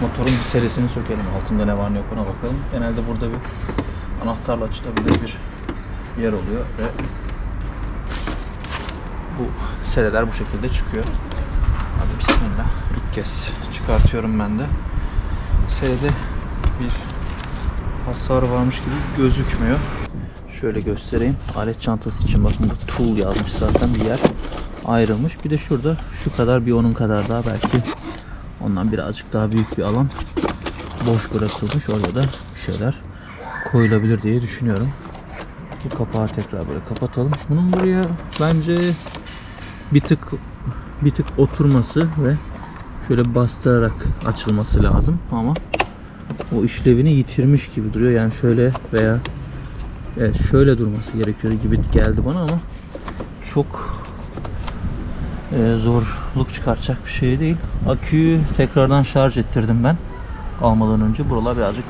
Motorun bir serisini sökelim. Altında ne var ne yok ona bakalım. Genelde burada bir anahtarla açılabilir bir yer oluyor ve bu seriler bu şekilde çıkıyor. Hadi bismillah. İlk kez çıkartıyorum ben de. Seride bir hasar varmış gibi gözükmüyor. Şöyle göstereyim. Alet çantası için bakın burada tool yazmış zaten bir yer ayrılmış. Bir de şurada şu kadar bir onun kadar daha belki ondan birazcık daha büyük bir alan boş bırakılmış. Orada da bir şeyler koyulabilir diye düşünüyorum. Bu kapağı tekrar böyle kapatalım. Bunun buraya bence bir tık bir tık oturması ve şöyle bastırarak açılması lazım ama o işlevini yitirmiş gibi duruyor. Yani şöyle veya evet şöyle durması gerekiyor gibi geldi bana ama çok e, zorluk çıkartacak bir şey değil. Aküyü tekrardan şarj ettirdim ben almadan önce. Buralar birazcık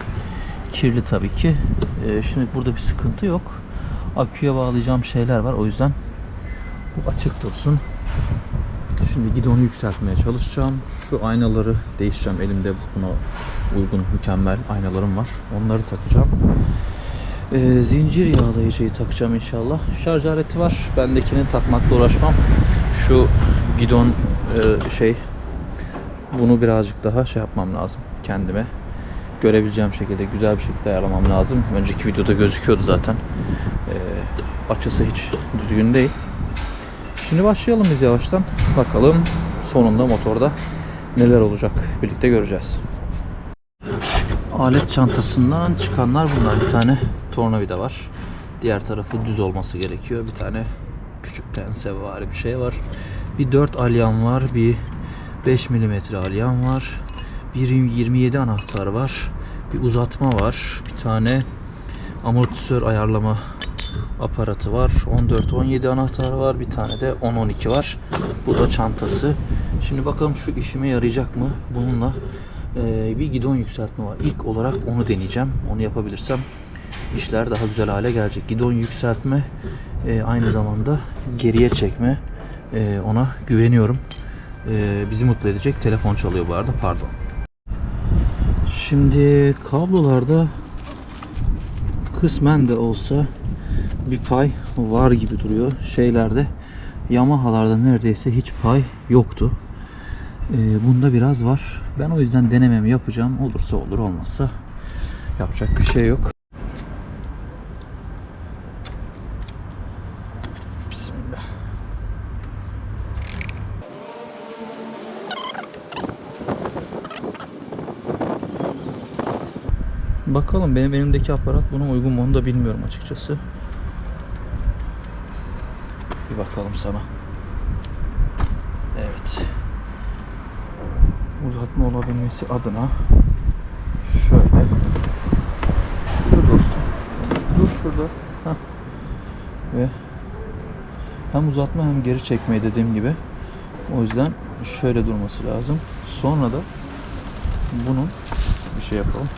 kirli tabii ki. E, şimdi burada bir sıkıntı yok. Aküye bağlayacağım şeyler var. O yüzden bu açık dursun. Şimdi gidonu yükseltmeye çalışacağım. Şu aynaları değişeceğim. Elimde buna uygun mükemmel aynalarım var. Onları takacağım. Ee, zincir yağlayıcıyı takacağım inşallah. Şarj aleti var. Bendekini takmakla uğraşmam. Şu gidon e, şey bunu birazcık daha şey yapmam lazım kendime. Görebileceğim şekilde güzel bir şekilde ayarlamam lazım. Önceki videoda gözüküyordu zaten. Ee, açısı hiç düzgün değil. Şimdi başlayalım biz yavaştan. Bakalım sonunda motorda neler olacak birlikte göreceğiz. Alet çantasından çıkanlar bunlar. Bir tane tornavida var. Diğer tarafı düz olması gerekiyor. Bir tane küçük pense var bir şey var. Bir 4 alyan var. Bir 5 milimetre alyan var. Bir 27 anahtar var. Bir uzatma var. Bir tane amortisör ayarlama aparatı var. 14-17 anahtar var. Bir tane de 10-12 var. Bu da çantası. Şimdi bakalım şu işime yarayacak mı? Bununla bir gidon yükseltme var. İlk olarak onu deneyeceğim. Onu yapabilirsem işler daha güzel hale gelecek. Gidon yükseltme e, aynı zamanda geriye çekme e, ona güveniyorum. E, bizi mutlu edecek. Telefon çalıyor bu arada. Pardon. Şimdi kablolarda kısmen de olsa bir pay var gibi duruyor. Şeylerde Yamaha'larda neredeyse hiç pay yoktu. Ee, bunda biraz var. Ben o yüzden denememi yapacağım. Olursa olur, olmazsa yapacak bir şey yok. Bismillah. Bakalım benim elimdeki aparat buna uygun mu onu da bilmiyorum açıkçası. Bir bakalım sana. Evet. Uzatma olabilmesi adına şöyle. Dur dostum. Dur şurada. Hah. Ve hem uzatma hem geri çekmeyi dediğim gibi. O yüzden şöyle durması lazım. Sonra da bunun bir şey yapalım.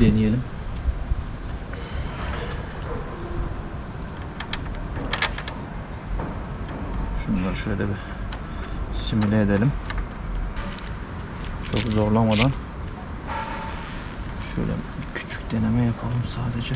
Deneyelim. Şunları şöyle bir simüle edelim. Çok zorlamadan şöyle küçük deneme yapalım sadece.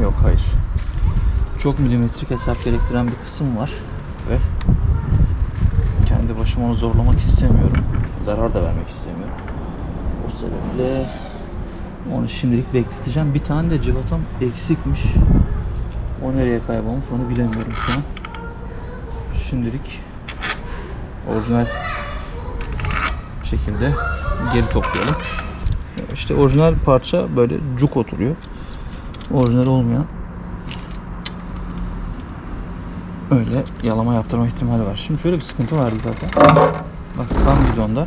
Yok hayır. Çok milimetrik hesap gerektiren bir kısım var ve kendi başıma onu zorlamak istemiyorum. Zarar da vermek istemiyorum. O sebeple onu şimdilik bekleteceğim. Bir tane de cıvatam eksikmiş. O nereye kaybolmuş onu bilemiyorum şu an. Şimdilik orijinal şekilde geri toplayalım. İşte orijinal parça böyle cuk oturuyor. Orijinal olmayan öyle yalama yaptırma ihtimali var. Şimdi şöyle bir sıkıntı vardı zaten. Bak tam bidonda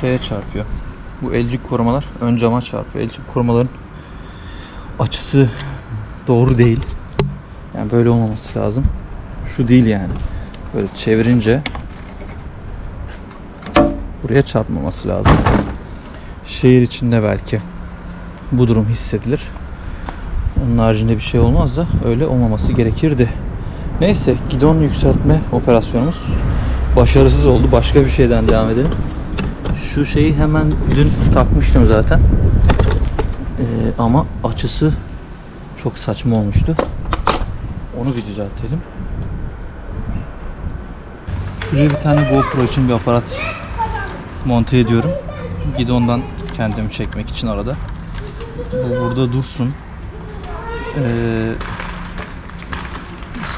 şeye çarpıyor. Bu elcik korumalar ön cama çarpıyor. Elcik korumaların açısı doğru değil. Yani böyle olmaması lazım. Şu değil yani. böyle çevirince buraya çarpmaması lazım. Şehir içinde belki bu durum hissedilir. Onun haricinde bir şey olmaz da öyle olmaması gerekirdi. Neyse gidon yükseltme operasyonumuz başarısız oldu. Başka bir şeyden devam edelim. Şu şeyi hemen dün takmıştım zaten. Ee, ama açısı çok saçma olmuştu. Onu bir düzeltelim. Şuraya bir tane GoPro için bir aparat monte ediyorum. Gidondan kendimi çekmek için arada. Bu burada dursun. Ee,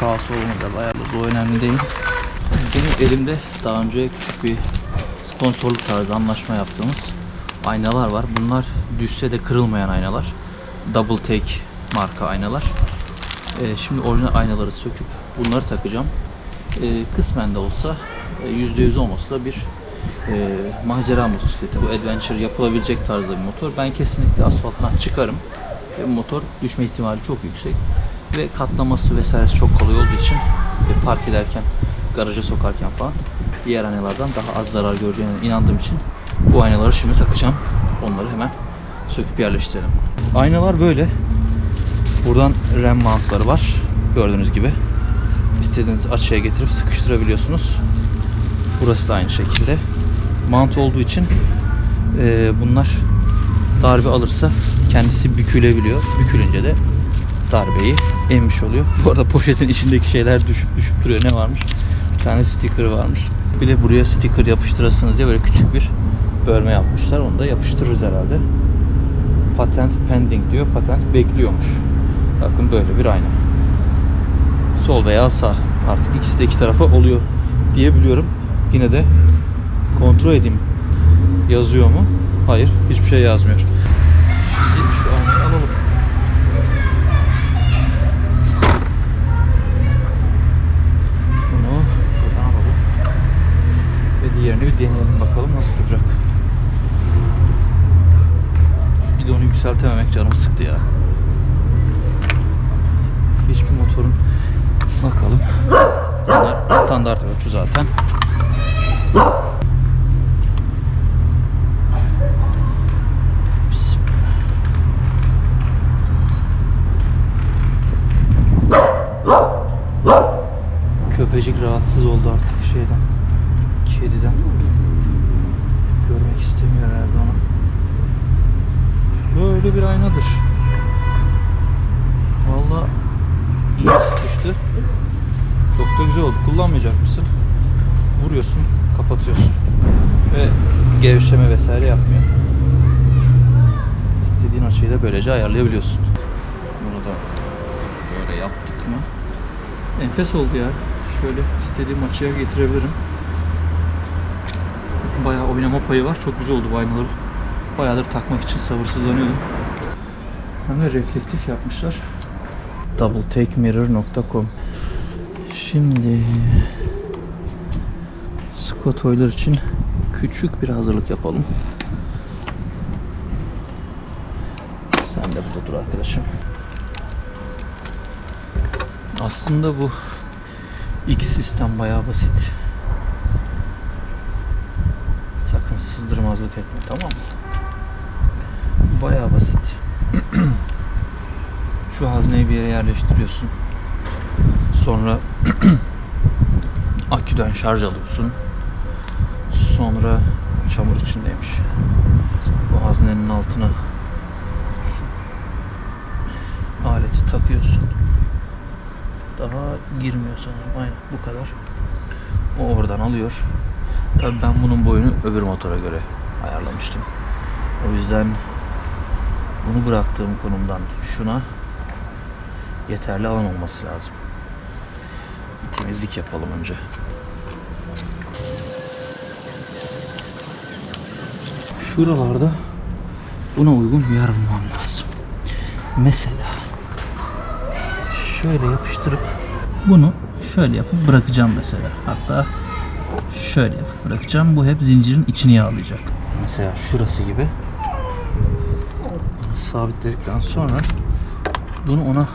sağ solunu da ayarlarız. O önemli değil. Benim elimde daha önce küçük bir sponsorluk tarzı anlaşma yaptığımız aynalar var. Bunlar düşse de kırılmayan aynalar. Double Take marka aynalar. Ee, şimdi orijinal aynaları söküp bunları takacağım. Ee, kısmen de olsa e, %100 olmasa da bir e, macera motosikleti. Bu adventure yapılabilecek tarzda bir motor. Ben kesinlikle asfalttan çıkarım. Ve motor düşme ihtimali çok yüksek. Ve katlaması vesairesi çok kolay olduğu için ve park ederken, garaja sokarken falan diğer aynalardan daha az zarar göreceğine inandığım için bu aynaları şimdi takacağım. Onları hemen söküp yerleştirelim. Aynalar böyle. Buradan rem mountları var. Gördüğünüz gibi. İstediğiniz açıya getirip sıkıştırabiliyorsunuz. Burası da aynı şekilde. Mount olduğu için e, bunlar darbe alırsa kendisi bükülebiliyor. Bükülünce de darbeyi emmiş oluyor. Bu arada poşetin içindeki şeyler düşüp düşüp duruyor. Ne varmış? Bir tane sticker varmış. Bir de buraya sticker yapıştırasınız diye böyle küçük bir bölme yapmışlar. Onu da yapıştırırız herhalde. Patent pending diyor. Patent bekliyormuş. Bakın böyle bir ayna. Sol veya sağ. Artık ikisi de iki tarafa oluyor diyebiliyorum. Yine de kontrol edeyim. Yazıyor mu? Hayır. Hiçbir şey yazmıyor. Şimdi şu aynayı alalım. Bunu buradan alalım. Ve diğerini bir deneyelim bakalım nasıl duracak. Şu gidonu yükseltememek canımı sıktı ya. Hiçbir motorun bakalım. Bunlar standart ölçü zaten. Bismillah. Köpecik rahatsız oldu artık şeyden. Kediden. Görmek istemiyor herhalde onu. Böyle bir aynadır. Vallahi iyi sıkıştı. Çok da güzel oldu. Kullanmayacak mısın? Vuruyorsun, kapatıyorsun. Ve gevşeme vesaire yapmıyor. İstediğin açıyı da böylece ayarlayabiliyorsun. Bunu da böyle yaptık mı? Enfes oldu ya. Şöyle istediğim açıya getirebilirim. Bayağı oynama payı var. Çok güzel oldu bu aynaları. Bayağıdır takmak için sabırsızlanıyordum. Hem de reflektif yapmışlar. doubleTakeMirror.com Şimdi Scott Euler için küçük bir hazırlık yapalım. Sen de burada dur arkadaşım. Aslında bu X sistem bayağı basit. Sakın sızdırmazlık etme tamam mı? Bayağı basit. Şu hazneyi bir yere yerleştiriyorsun. Sonra aküden şarj alıyorsun. Sonra çamur içindeymiş. Bu haznenin altına şu aleti takıyorsun. Daha girmiyor sanırım. Aynen bu kadar. O oradan alıyor. Tabii ben bunun boyunu öbür motora göre ayarlamıştım. O yüzden bunu bıraktığım konumdan şuna yeterli alan olması lazım. Bir temizlik yapalım önce. Şuralarda buna uygun bir yer bulmam lazım. Mesela şöyle yapıştırıp bunu şöyle yapıp bırakacağım mesela. Hatta şöyle yapıp bırakacağım. Bu hep zincirin içini yağlayacak. Mesela şurası gibi. Bunu sabitledikten sonra bunu ona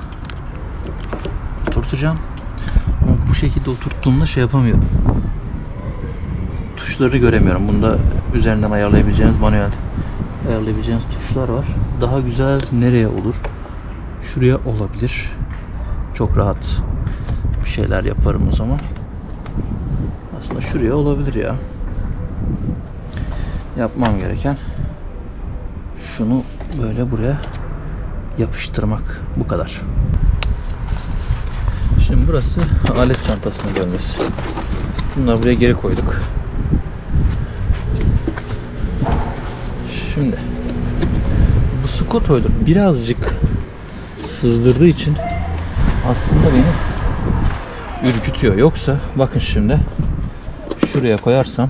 oturtacağım. Ama bu şekilde oturttuğumda şey yapamıyorum. Tuşları göremiyorum. Bunda üzerinden ayarlayabileceğiniz manuel ayarlayabileceğiniz tuşlar var. Daha güzel nereye olur? Şuraya olabilir. Çok rahat bir şeyler yaparım o zaman. Aslında şuraya olabilir ya. Yapmam gereken şunu böyle buraya yapıştırmak. Bu kadar. Şimdi burası alet çantasının bölmesi. Bunları buraya geri koyduk. Şimdi bu Scott Oiler birazcık sızdırdığı için aslında beni ürkütüyor. Yoksa bakın şimdi şuraya koyarsam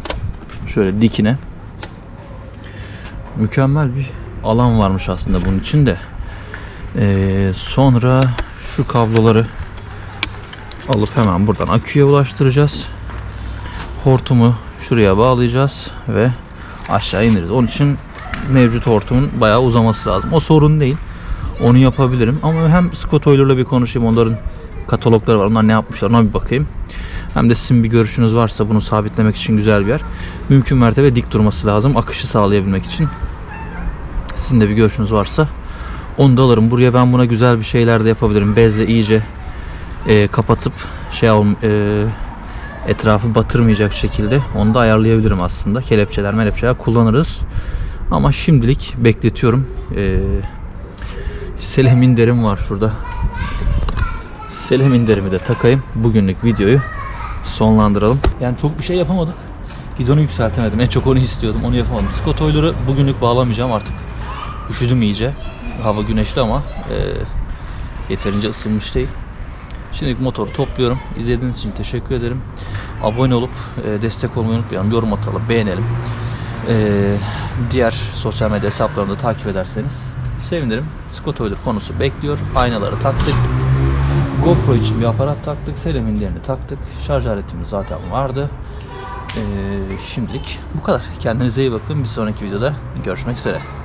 şöyle dikine mükemmel bir alan varmış aslında bunun içinde. Ee, sonra şu kabloları alıp hemen buradan aküye ulaştıracağız. Hortumu şuraya bağlayacağız ve aşağı ineriz. Onun için mevcut hortumun bayağı uzaması lazım. O sorun değil. Onu yapabilirim. Ama hem Scott Oiler'la bir konuşayım. Onların katalogları var. Onlar ne yapmışlar ona bir bakayım. Hem de sizin bir görüşünüz varsa bunu sabitlemek için güzel bir yer. Mümkün mertebe dik durması lazım. Akışı sağlayabilmek için. Sizin de bir görüşünüz varsa onu da alırım. Buraya ben buna güzel bir şeyler de yapabilirim. Bezle iyice e, kapatıp şey e, etrafı batırmayacak şekilde onu da ayarlayabilirim aslında. Kelepçeler melepçeler kullanırız. Ama şimdilik bekletiyorum. E, Seleh minderim var şurada. Seleh minderimi de takayım. Bugünlük videoyu sonlandıralım. Yani çok bir şey yapamadık. Gidonu yükseltemedim. En çok onu istiyordum. Onu yapamadım. Scott Oiler'ı bugünlük bağlamayacağım artık. Üşüdüm iyice. Hava güneşli ama e, yeterince ısınmış değil. Şimdilik motoru topluyorum. İzlediğiniz için teşekkür ederim. Abone olup e, destek olmayı unutmayalım. Yorum atalım, beğenelim. E, diğer sosyal medya hesaplarını da takip ederseniz sevinirim. Scott Oiler konusu bekliyor. Aynaları taktık. GoPro için bir aparat taktık. Seleminlerini taktık. Şarj aletimiz zaten vardı. E, şimdilik bu kadar. Kendinize iyi bakın. Bir sonraki videoda görüşmek üzere.